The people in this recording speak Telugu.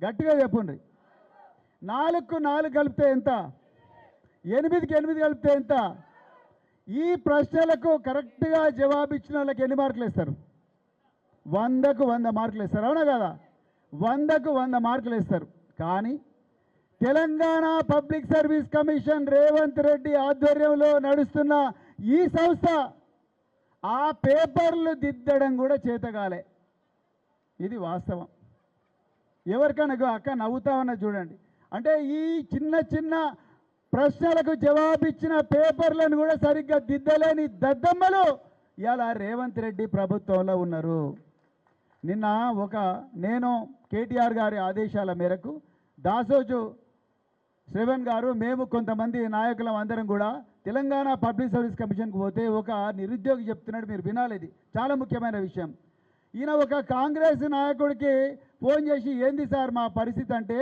గట్టిగా చెప్పండి. నాలుగుకు నాలుగు కలిపితే ఎంత? ఎనిమిదికి ఎనిమిది కలిపితే ఎంత? ఈ ప్రశ్నలకు కరెక్ట్గా జవాబు ఇచ్చిన వాళ్ళకి ఎన్ని మార్కులు ఇస్తారు వందకు వంద మార్కులు ఇస్తారు అవునా కదా? వందకు వంద మార్కులు ఇస్తారు కానీ Telangana public service commission Revanth Reddy ఆధ్వర్యంలో నడుస్తున్న ఈ సంస్థ ఆ పేపర్లు దిద్దడం కూడా చేతగాలే. ఇది వాస్తవం. ఎవరికైనా అక్క నవ్వుతా ఉన్నా చూడండి. అంటే ఈ చిన్న చిన్న ప్రశ్నలకు జవాబిచ్చిన పేపర్లను కూడా సరిగ్గా దిద్దలేని దద్దమ్మలు ఇలా రేవంత్ రెడ్డి ప్రభుత్వంలో ఉన్నారు. నిన్న ఒక నేను కేటీఆర్ గారి ఆదేశాల మేరకు దాసోజు శ్రవణ్ గారు మేము కొంతమంది నాయకులం అందరం కూడా తెలంగాణ పబ్లిక్ సర్వీస్ కమిషన్కి పోతే ఒక నిరుద్యోగి చెప్తున్నాడు మీరు వినాలి ఇది. చాలా ముఖ్యమైన విషయం. ఈయన ఒక కాంగ్రెస్ నాయకుడికి ఫోన్ చేసి ఏంది సార్ మా పరిస్థితి అంటే